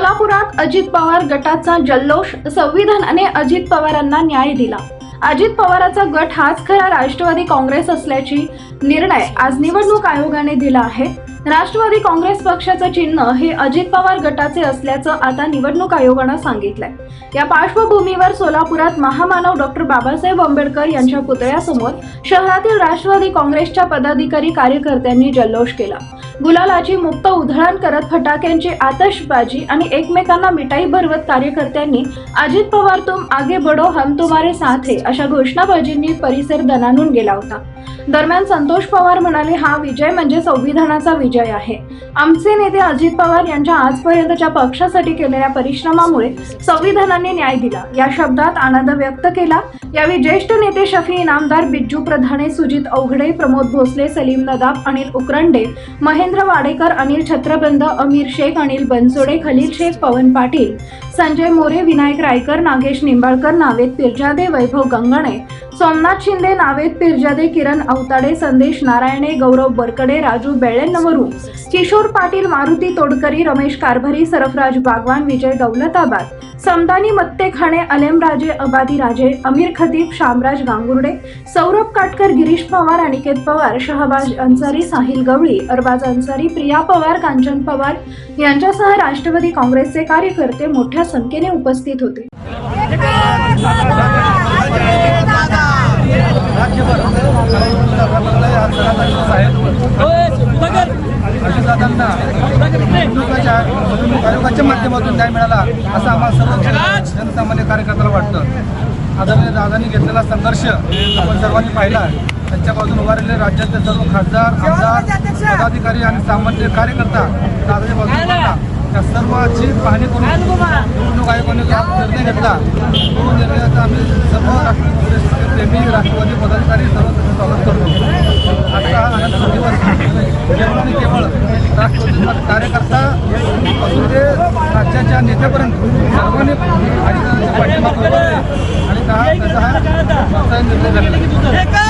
कोल्हापुरात अजित पवार गटाचा जल्लोष संविधानाने अजित पवारांना न्याय दिला. अजित पवारांचा गट हाच खरा राष्ट्रवादी काँग्रेस असल्याची निर्णय आज निवडणूक आयोगाने दिला आहे. राष्ट्रवादी काँग्रेस पक्षाचं चिन्ह हे अजित पवार गटाचे असल्याचं आता निवडणूक आयोगानं सांगितलंय. या पार्श्वभूमीवर सोलापुरात महामानव डॉक्टर बाबासाहेब आंबेडकर यांच्या पुतळ्यासमोर शहरातील राष्ट्रवादी काँग्रेसच्या पदाधिकारी कार्यकर्त्यांनी जल्लोष केला. गुलालाची मुक्त उधळण करत फटाक्यांची आतषबाजी आणि एकमेकांना मिठाई भरवत कार्यकर्त्यांनी अजित पवार तुम आगे बडो हम तुम्हारे साथ है अशा घोषणाबाजींनी परिसर दणानून गेला होता. दरम्यान संतोष पवार म्हणाले हा विजय म्हणजे संविधानाचा विजय आहे. आमचे नेते अजित पवार यांच्या आजपर्यंतच्या पक्षासाठी केलेल्या परिश्रमामुळे संविधानाने न्याय दिला. या शब्दात आनंद व्यक्त केला. यावेळी ज्येष्ठ नेते शफी इनामदार बिज्जू प्रधाने सुजित अवघडे प्रमोद भोसले सलीम नदाब अनिल उकरंडे महेंद्र वाडेकर अनिल छत्रबंद अमीर शेख अनिल बनसोडे खलील शेख पवन पाटील संजय मोरे विनायक रायकर नागेश निंबाळकर नावेद पिरजादे वैभव गंगणे सोमनाथ शिंदे नावेद पिरजादे किरण अवताडे संदेश नारायणे गौरव बरकडे राजू बेळेनवरू किशोर पाटील मारुती तोडकरी रमेश कारभारी सरफराज बागवान विजय दौलताबाद समदानी मत्तेखाणे अलेमराजे अबादी राजे अमीर खतीब शामराज गांगुर्डे सौरभ काटकर गिरीश पवार अनिकेत पवार शहबाज अन्सारी साहिल गवळी अरबाज अन्सारी प्रिया पवार कांचन पवार यांच्यासह राष्ट्रवादी काँग्रेसचे कार्यकर्ते मोठ्या संख्येने उपस्थित होते. राज्यभर निवडणुकाच्या आयोगाच्या माध्यमातून न्याय मिळाला असं आम्हाला सर्व जनसामान्य म्हणजे कार्यकर्त्याला वाटतं. आदरणीय दादांनी घेतलेला संघर्ष आपण सर्वांनी पाहिला त्यांच्या बाजून उभारलेले राज्यातले सर्व खासदार आमदार पदाधिकारी आणि सामान्य कार्यकर्ता दादाच्या बाजूने त्या सर्वाची पाहणी करून निवडणूक आयोगाने जो निर्णय घेतला तो निर्णयाचा आम्ही सर्व राष्ट्रीय काँग्रेसचे प्रेमी राष्ट्रवादी पदाधिकारी सर्व स्वागत करतो आता हा दिवस केवळ आणि केवळ राष्ट्रवादीचा कार्यकर्ता पासून ते राज्याच्या नेत्यापर्यंत सर्वांनी अधिकाऱ्यांच्या पाठिंबा आणि हा त्याचा हा निर्णय झालेला